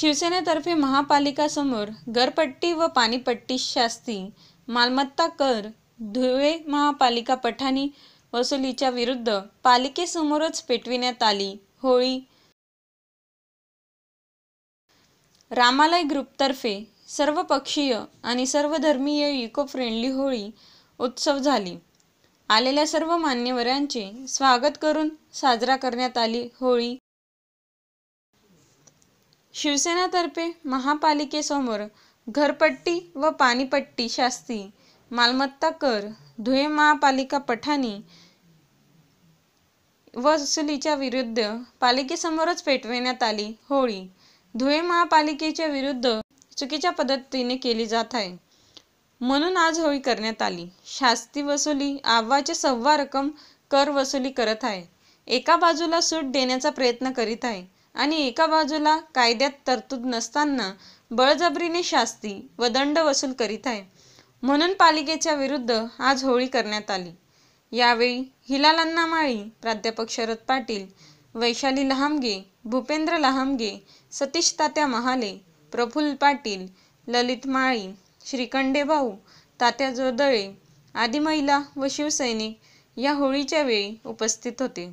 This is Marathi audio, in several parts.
शिवसेनेतर्फे महापालिकासमोर घरपट्टी व पाणीपट्टी शास्ती. मालमत्ता कर धुळे महापालिका पठाणी वसुलीच्या विरुद्ध पालिकेसमोरच पेटविण्यात आली. होळी रामालय ग्रुपतर्फे सर्वपक्षीय आणि सर्वधर्मीय इको फ्रेंडली होळी उत्सव झाली. आलेल्या सर्व मान्यवरांचे स्वागत करून साजरा करण्यात आली होळी. शिवसेनातर्फे महापालिकेसमोर घरपट्टी व पाणीपट्टी शास्ती मालमत्ता कर धुळे महापालिका पठाणी वसुलीच्या विरुद्ध पालिकेसमोरच पेटविण्यात आली होळी. धुळे महापालिकेच्या विरुद्ध चुकीच्या पद्धतीने केली जात आहे. म्हणून आज होळी करण्यात आली. शास्ती वसुली आव्वाचे सव्वा रक्कम कर वसुली करत आहे. एका बाजूला सूट देण्याचा प्रयत्न करीत आहे आणि एका बाजूला कायद्यात तरतूद नसताना बळजबरीने शास्ती व दंड वसूल करीत आहे. म्हणून पालिकेच्या विरुद्ध आज होळी करण्यात आली. यावेळी हिलाल अण्णा प्राध्यापक शरद पाटील वैशाली लहामगे भूपेंद्र लहामगे सतीश तात्या महाले प्रफुल्ल पाटील ललित माळी श्रीखंडे भाऊ तात्या जोदळे आदी महिला व शिवसैनिक या होळीच्या वेळी उपस्थित होते.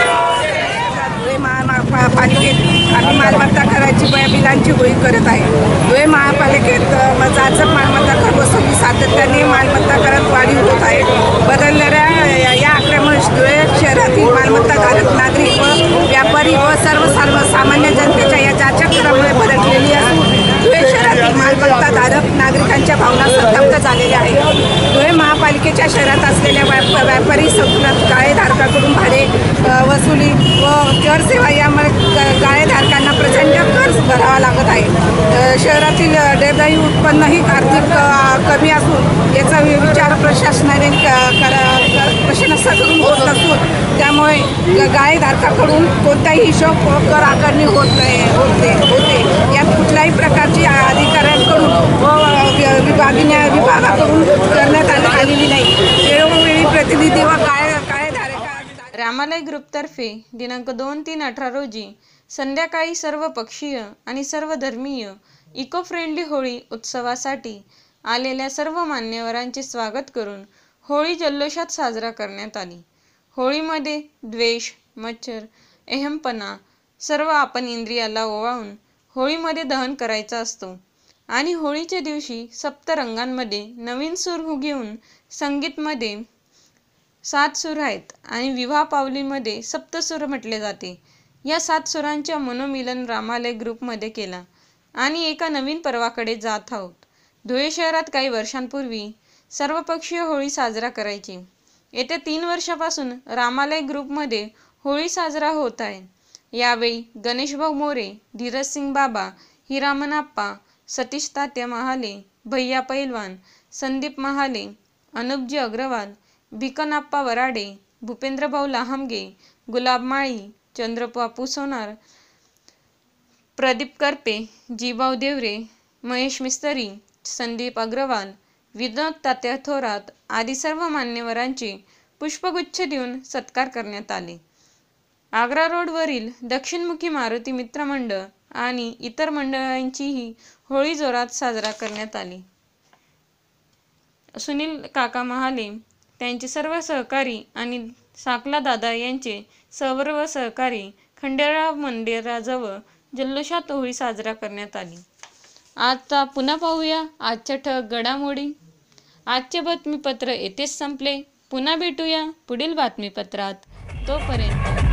धुळे महा महा- पालिकेत आम्ही मालमत्ता करायची ब- बिलांची होळी करत आहे धुळे महापालिकेत अ, म- जाचक मालमत्ता कर वसुली सातत्याने मालमत्ता करात वाढीव होत आहे बदलणाऱ्या या- या आकड्यामुळे धुळे शहरातील मालमत्ताधारक नागरिक व व्यापारी व सर्व सर्वसामान्य जनतेच्या या जाचक करामुळे बदललेली असून धुळे शहरातील मालमत्ताधारक नागरिकांच्या भावना संतप्त झालेल्या आहेत धुळे महापालिकेच्या शहरात असलेल्या व्याप व्यापारी संकुलात गाळेधारकाकडून भाडे अ, वसुली व कर सेवा यामुळे ग- गाळेधारकांना प्रचंड कर भरावा लागत आहे. शहरातील अ, उत्पन्नही आर्थिक कमी असून याचा विचार प्रशासनाने क- करा होत नसून त्यामुळे गायधारकाकडून कोणताही हिशोब कर आकारणी होत नाही होते होते. यात कुठल्याही प्रकारची अधिकाऱ्यांकडून व विभागीय विभागाकडून करण्यात आले- आलेली नाही. वेळोवेळी प्रतिनिधी व काय रामालय ग्रुपतर्फे दिनांक दोन तीन अठरा रोजी संध्याकाळी सर्व पक्षीय आणि सर्व धर्मीय इको फ्रेंडली होळी उत्सवासाठी आलेल्या सर्व मान्यवरांचे स्वागत करून होळी जल्लोषात साजरा करण्यात आली. होळीमध्ये द्वेष मच्छर एहमपणा सर्व आपण इंद्रियाला ओवाळून होळीमध्ये दहन करायचा असतो आणि होळीच्या दिवशी सप्तरंगांमध्ये नवीन सूर घेऊन संगीतमध्ये सात सूर आहेत आणि विवाह पावलीमध्ये सप्तसूर म्हटले जाते. या सात सुरांच्या मनोमिलन रामालय ग्रुपमध्ये केला. आणि एका नवीन पर्वाकडे जात आहोत. धुळे शहरात काही वर्षांपूर्वी सर्वपक्षीय होळी साजरा करायची. येत्या तीन वर्षापासून रामालय ग्रुपमध्ये होळी साजरा होत आहे. यावेळी गणेशभाऊ मोरे धीरजसिंग बाबा हिरामनाप्पा सतीश तात्या महाले भैया पैलवान संदीप महाले अनुपजी अग्रवाल भिकनप्पा वराडे भूपेंद्रभाऊ लहामगे गुलाब माळी चंद्रबापू सोनार प्रदीप करपे जीभाऊ देवरे महेश मिस्तरी संदीप अग्रवाल विनोद तात्या थोरात आदी सर्व मान्यवरांचे पुष्पगुच्छ देऊन सत्कार करण्यात आले. आग्रा रोडवरील दक्षिणमुखी मारुती मित्र मंडळ आणि इतर मंडळांचीही होळी जोरात साजरा करण्यात आली. सुनील काका महाले त्यांचे सर्व सहकारी आणि साकला दादा यांचे सर्व सहकारी खंडेराव मंदिराजवळ जल्लोषात होळी साजरा करण्यात आली. आता पुन्हा पाहूया आजच्या ठळक घडामोडी. आजचे बातमीपत्र येथेच संपले. पुन्हा भेटूया पुढील बातमीपत्रात. तोपर्यंत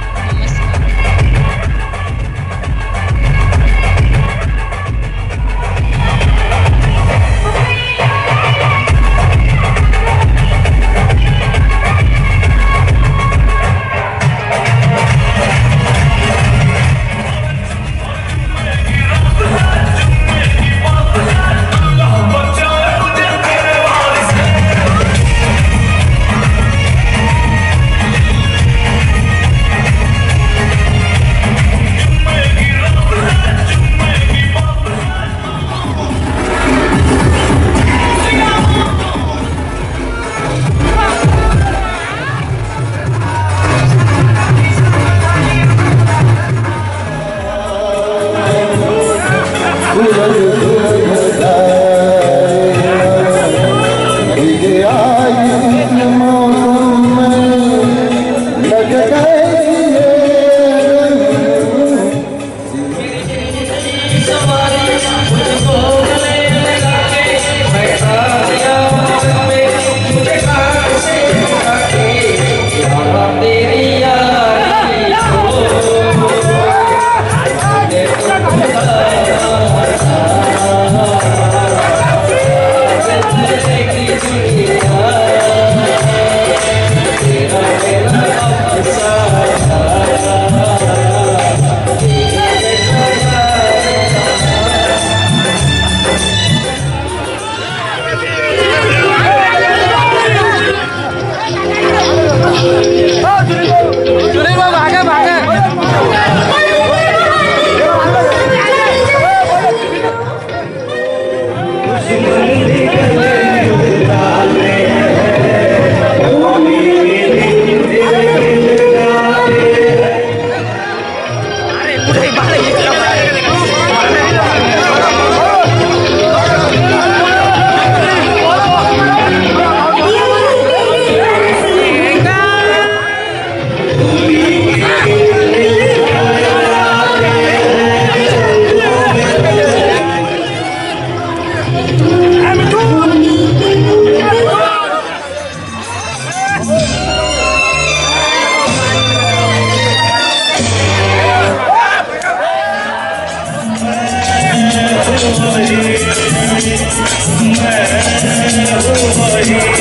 Yeah.